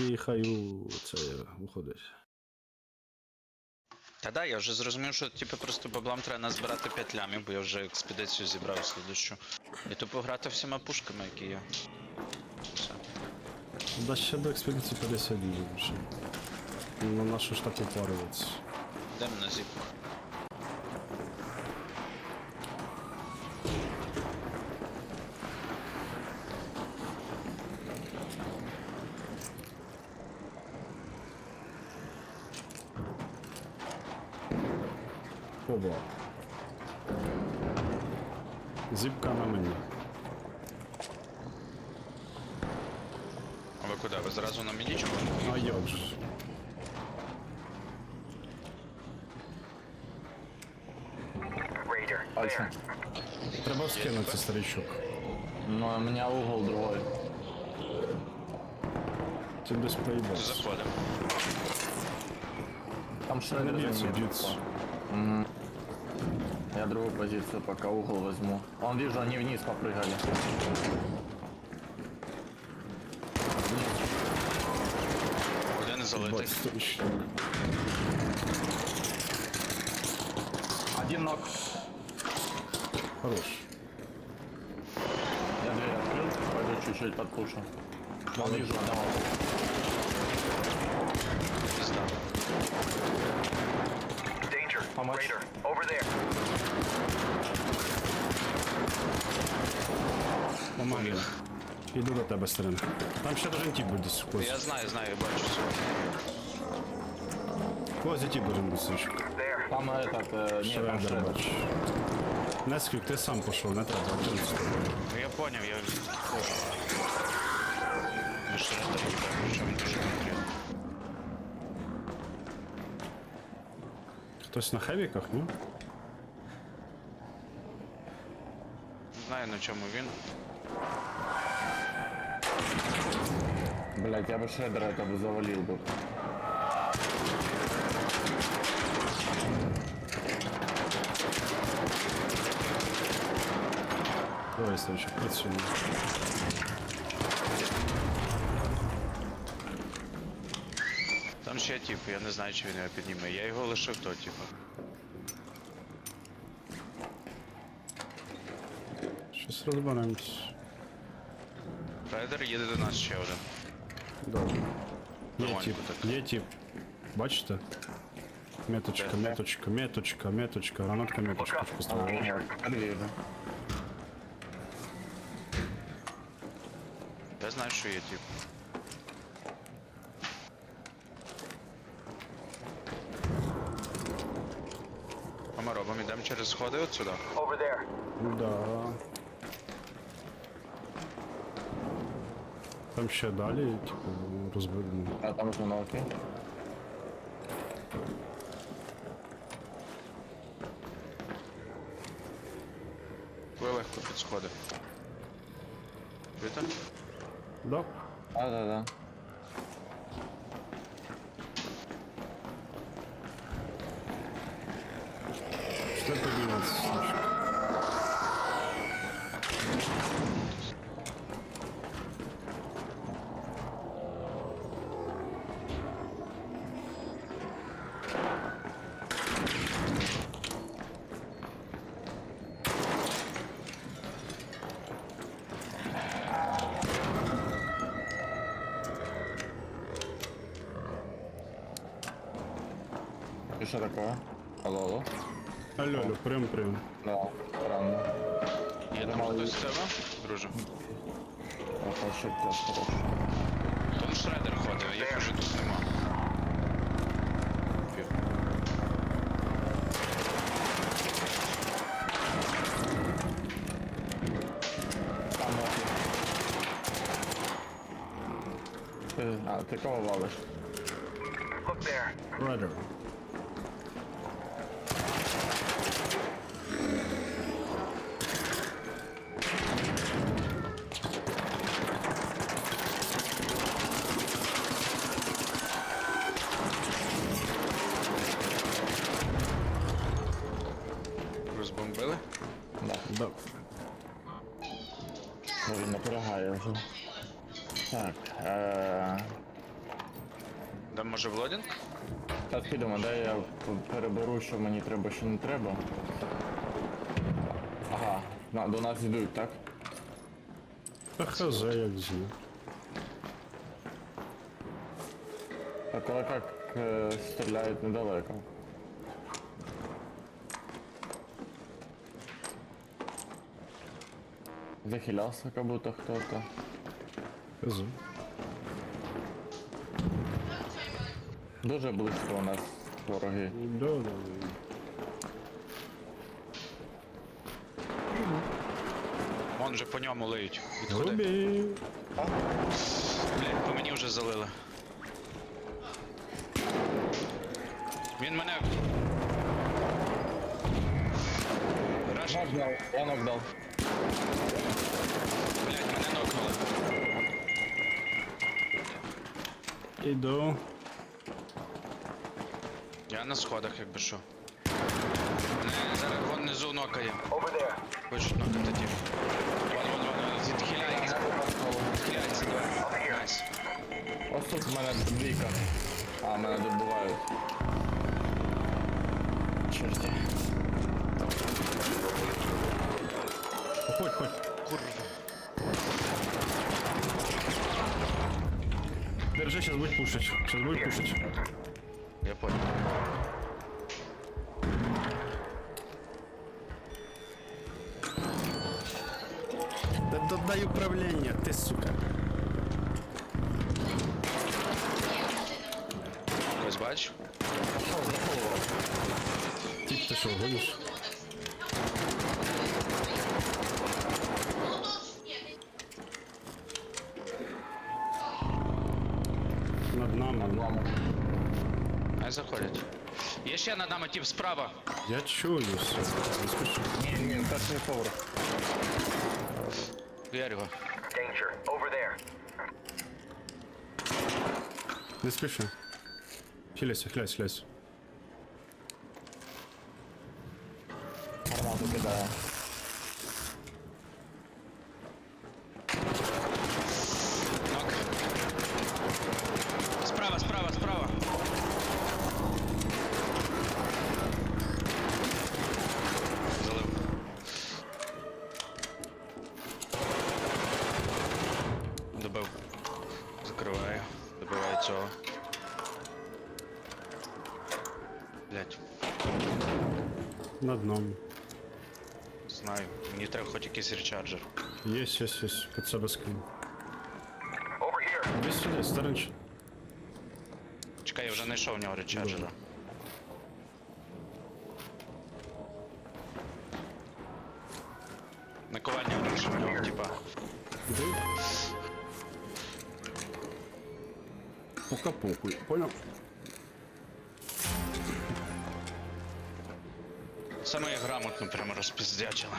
і хай у це виходить. Та да, я вже зрозумів, що типу просто баблам треба назбирати 5 лямів, бо я вже експедицію зібрав слідущу. І тупо грати всіма пушками, які є. Все. Да ще до експедиції 50 днів вже. На нашу ж так упарюватися. Йдемо на зіп. Оба. Зіпка на мені. А ви куди? Ви зразу на мідічку? А як же? ж. Raider, clear. Треба скинути старичок. Ну, у меня угол другой. Ти десь проїбався. Заходимо. Там Не шредер б'ється, Я другую позицию пока угол возьму. Он вижу, они вниз попрыгали. Один старичок. Один ног. Хорош. Я дверь открыл, пойду чуть-чуть подпушу. Он вижу одного. Пізда. How much? Raider, over there. Помагай. Іду до тебе, старин. Там ще даже тіп буде десь козі. Я знаю, знаю, я бачу все. Козі тіп буде десь. старичок. Там этот, э, нет, там Шредер шредер. бачу. Несквік, ти сам пішов, не треба. один з тобою. Ну я поняв, я вхожу. Ну що не їбе, причому він дуже конкретно. Хтось на хевіках, ні? Не знаю на чому він. Блять, я бы шредера это бы завалил бы. Давай, старичок, працюємо. Ще тип, я не знаю, чи він його підніме. Я його лишив то, типу. Щось розберемось. Райдер їде до нас ще один. Добре. Є Нормально тип, так. є тип. Бачите? Меточка, меточка, меточка, меточка, гранатка, меточка. Поставив. Я знаю, що є тип. Що ми робимо? Йдемо через сходи от сюди. Over there. Да. Там ще далі, типу, розбив. А там уже ноги. Ви легко під сходи. Чуєте? Да. Да, да, да. Що подивитися, старичок? И что такое? Алло, алло. Алло, алло, прям, прям. Да, странно. Є там хтось з тебе, друже. Это ошибка, хорошо. Там шредер ходив, їх уже тут нема. Пів. Там ноги. Ты, а, ты кого валишь? Look there. Райдер. Ну, він напрягає вже. Так, е... Тебе може в лодінг? Та підемо, дай я переберу, що мені треба, що не треба. Ага, на, до нас йдуть, так? Та хз, як знаю. Так, але як е, стріляють недалеко. Захилялся как будто кто-то. Хз. Дуже близько у нас вороги. Да, да, да. Вон же по ньому лиють. Відходи. Блять, по мені вже залили. Він мене. Раш, Нокдал, я нокдал. Блять, мене нокнули. Іду. Я на сходах, якби що. Мене зараз вон внизу нокає. Over there. Хочуть нокати ті. Вон, вон, вон, відхиляється. Відхиляється, давай. Найс. Ось тут в мене двійка. А, мене добивають. Чорті. Ходь, ходь. Курва. Держи, сейчас будь пушить. Сейчас будь пушить. Я понял. Да додай управління, ти сука. Хтось бачив? Тіп, ти що, гониш? Заходять. Є ще над нами тип справа. Я чую все. Не спіши. Ні, ні, перший поверх. Його. Danger. Over there. Не спіши. Хиляйся, хиляйся, хиляйся. Цього. Блять, На дном. знаю. Мені треба хоч якийсь речарджер. Єсть, єсть, єсть. Під себе скину. Десь. Сюди, старенч. Чекай, я вже знайшов у нього речарджера. Пока похуй, понял? Саме їх грамотно прямо розпиздячила.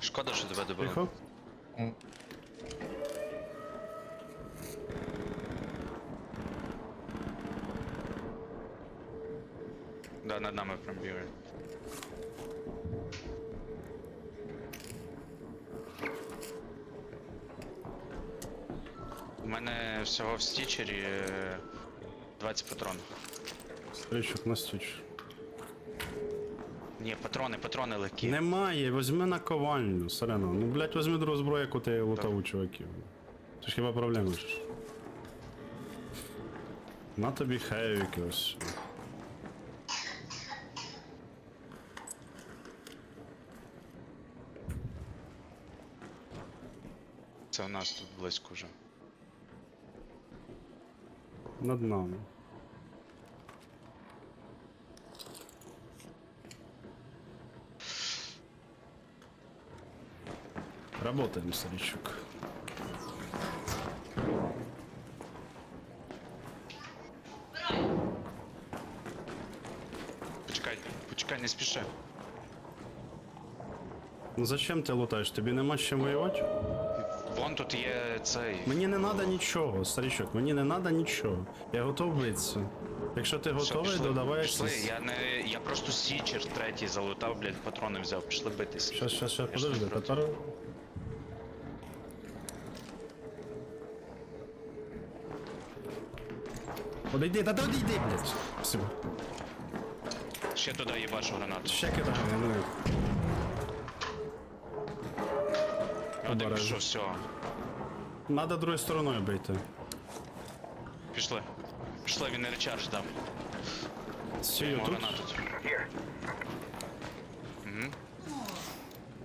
Шкода, що тебе добили. Тихо. Да, над нами прям бігає. Мене всього в стічері е, 20 патронів. Старичок на стіч. Ні, патрони, патрони легкі. Немає, візьми наковальню, Сирено. Ну, блядь, візьми другу зброю, яку ти лутав у чуваків. Це ж хіба проблема ж. На тобі хевіки ось. Це у нас тут близько вже. Над нами. Работаем, старичок. Почекай, почекай, не спіши. Ну зачем ти лутаєш? Тобі нема з чим воювати? Вон тут є цей. Мені не треба нічого, старичок, мені не треба нічого. Я готов битися. Якщо ти Все, готовий, пішли, додавай Пішли, я не. Я просто січер третій залутав, блядь, патрони взяв, пішли битись. Щас, щас, щас, подожди, тепер. Одійди, та одійди, блядь. Спасибо. Ще туди їбашу гранату. Ще кидаю, ну. Один Обережно. пішов, все. Надо другою стороною бити. Пішли. Пішли, він не речарж дав. Стію Йому тут. гранату. Here.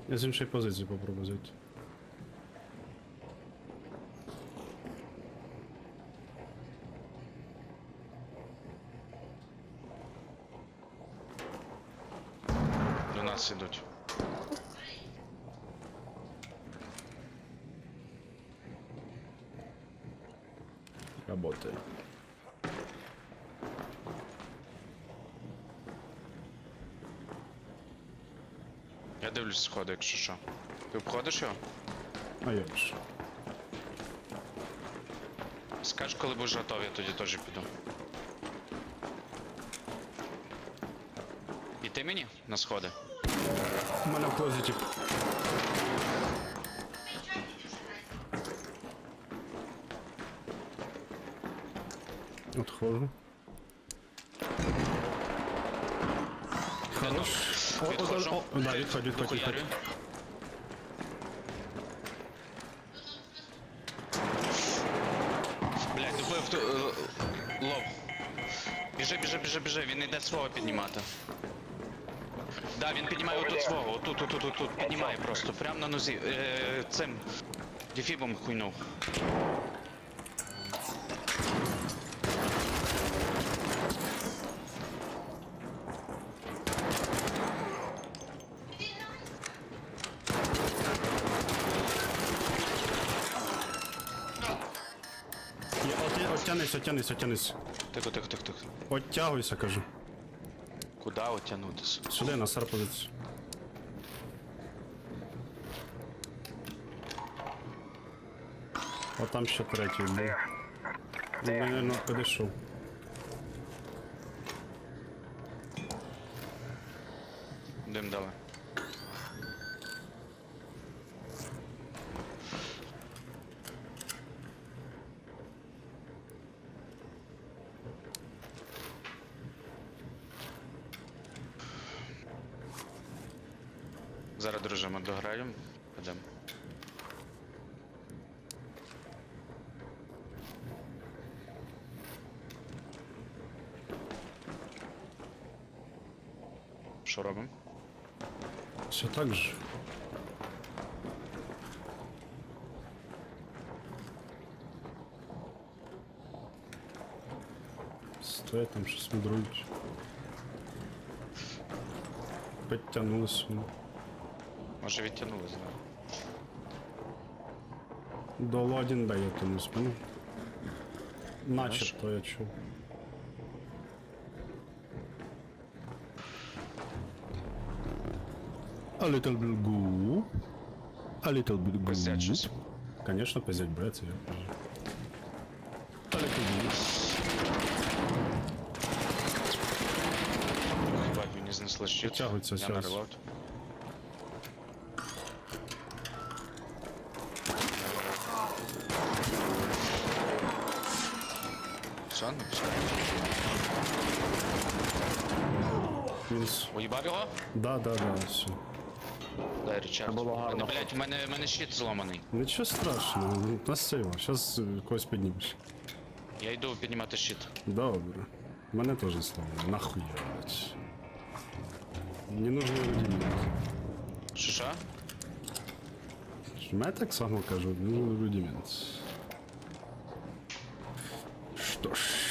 Я з іншої позиції попробую зайти. До нас ідуть. Работає. Я дивлюсь сходи, якщо що. Ти обходиш його? А як ж? Скаж, коли будеш готовий, я тоді теж піду. І ти мені на сходи? У мене в клозеті. Отходжу. Хорош. О, о, Відходжу. о, о, да, відходь, відходь, відходь. Дохуярю. Блядь, добив ту... е, лов. Біжи, біжи, біжи, біжи, він йде свого піднімати. Да, він піднімає отут свого, отут, отут, отут, тут, піднімає просто, прямо на нозі. Е, цим дефібом хуйнув. Оттянись, отянись. оттянись. Тихо, тихо, тихо, тихо. Оттягуйся, кажу. Куди отягнутися? Сюди, на сар позицію. О, там ще третій був. Він, мабуть, підійшов. Зараз дружимо, дограємо. Підемо. Що робимо? Все так же. Стоять там щось мудрують. Підтягнулися. вони. Може відтягнули знову. До Лодін дає тому спину. Начебто я чув. A little bit goo. A little bit goo. Пиздять щось. Конечно, пиздять, брат, я кажу. A little bit. Ебать, мені знесли щит. Підтягується Я на зараз. релоуд. Уїбав його? Да, да, да, все. Дай Річард. Було гарно. У мене, мене щит зламаний. Ну, нічого страшного, ну, красиво. Зараз е, когось піднімеш. Я йду піднімати щит. Добре. Мене теж слава. Нахуй. блядь. Не нужно рудимент. Що що? Я так само кажу, ну рудимент. Что ж.